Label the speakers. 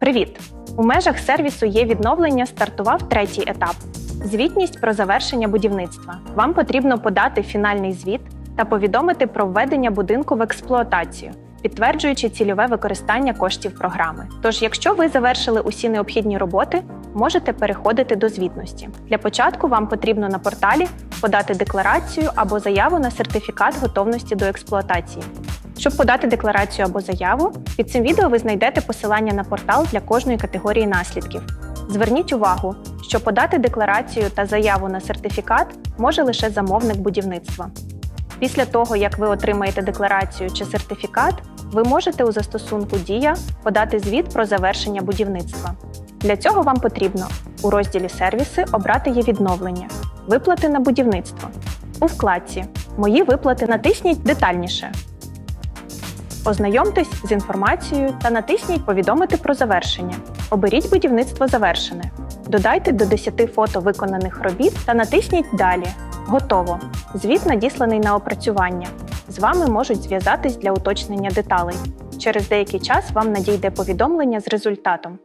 Speaker 1: Привіт! У межах сервісу є відновлення стартував третій етап звітність про завершення будівництва. Вам потрібно подати фінальний звіт та повідомити про введення будинку в експлуатацію, підтверджуючи цільове використання коштів програми. Тож, якщо ви завершили усі необхідні роботи, можете переходити до звітності. Для початку вам потрібно на порталі подати декларацію або заяву на сертифікат готовності до експлуатації. Щоб подати декларацію або заяву, під цим відео ви знайдете посилання на портал для кожної категорії наслідків. Зверніть увагу, що подати декларацію та заяву на сертифікат може лише замовник будівництва. Після того, як ви отримаєте декларацію чи сертифікат, ви можете у застосунку Дія подати звіт про завершення будівництва. Для цього вам потрібно у розділі Сервіси обрати є відновлення, виплати на будівництво. У вкладці Мої виплати натисніть детальніше. Ознайомтесь з інформацією та натисніть Повідомити про завершення. Оберіть будівництво завершене. Додайте до 10 фото виконаних робіт та натисніть Далі. Готово. Звіт надісланий на опрацювання. З вами можуть зв'язатись для уточнення деталей. Через деякий час вам надійде повідомлення з результатом.